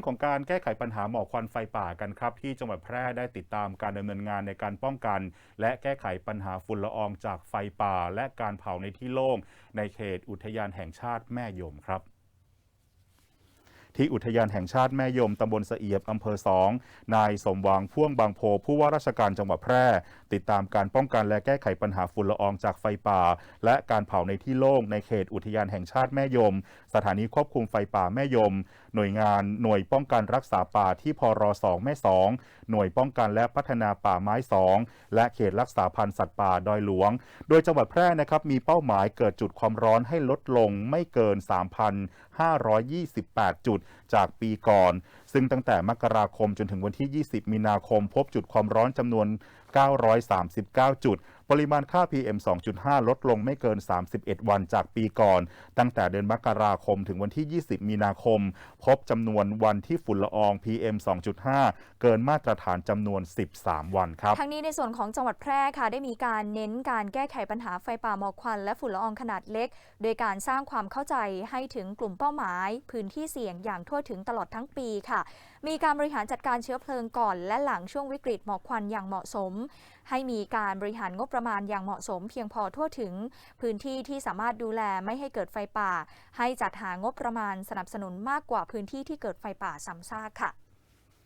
รื่องของการแก้ไขปัญหาหมอกควันไฟป่ากันครับ ที่จังหวัดแพร่ได้ติดตามการดำเนินงานในการป้องกัน และแก้ไขปัญหาฝุ่นละอองจากไฟป่า และการเผาในที่โล่งในเขตอุทยานแห่งชาติแม่ยมครับ ที่อุทยานแห่งชาติแม่ยมตำบลสะเอียบอำเภอสองนายสมหวังพ่วงบางโพผู้ว่าราชการจังหวัดแพร่ ติดตามการป้องกันและแก้ไขปัญหาฝุ่นละอองจากไฟป่า และการเผาในที่โล่งในเขตอุทยานแห่งชาติแม่ยม สถานีควบคุมไฟป่าแม่ยม หน่วยงานหน่วยป้องกันรักษาป่าที่พรสองแม่สองหน่วยป้องกันและพัฒนาป่าไม้สองและเขตรักษาพันธุ์สัตว์ป่าดอยหลวง โดยจังหวัดแพร่นะครับมีเป้าหมายเกิดจุดความร้อนให้ลดลงไม่เกิน 3,528 จุดจากปีก่อน ซึ่งตั้งแต่มกราคมจนถึงวันที่ 20 มีนาคม พบจุดความร้อนจำนวน 939 จุด ปริมาณค่า PM 2.5 ลดลงไม่เกิน 31 วันจากปีก่อน ตั้งแต่เดือนมกราคมถึงวันที่ 20 มีนาคม พบจำนวนวันที่ฝุ่นละออง PM 2.5 เกินมาตรฐานจำนวน 13 วันครับ ทั้งนี้ในส่วนของจังหวัดแพร่ค่ะ ได้มีการเน้นการแก้ไขปัญหาไฟป่าหมอกควัน และฝุ่นละอองขนาดเล็ก โดยการสร้างความเข้าใจให้ถึงกลุ่มเป้าหมาย พื้นที่เสี่ยงอย่างทั่วถึงตลอดทั้งปีค่ะมีการบริหารจัดการเชื้อเพลิงก่อน และหลังช่วงวิกฤตหมอกควันอย่างเหมาะสม ให้มีการบริหารงบประมาณอย่างเหมาะสม เพียงพอทั่วถึง พื้นที่ที่สามารถดูแลไม่ให้เกิดไฟป่า ให้จัดหางบประมาณสนับสนุนมากกว่าพื้นที่ที่เกิดไฟป่าซ้ำซากค่ะ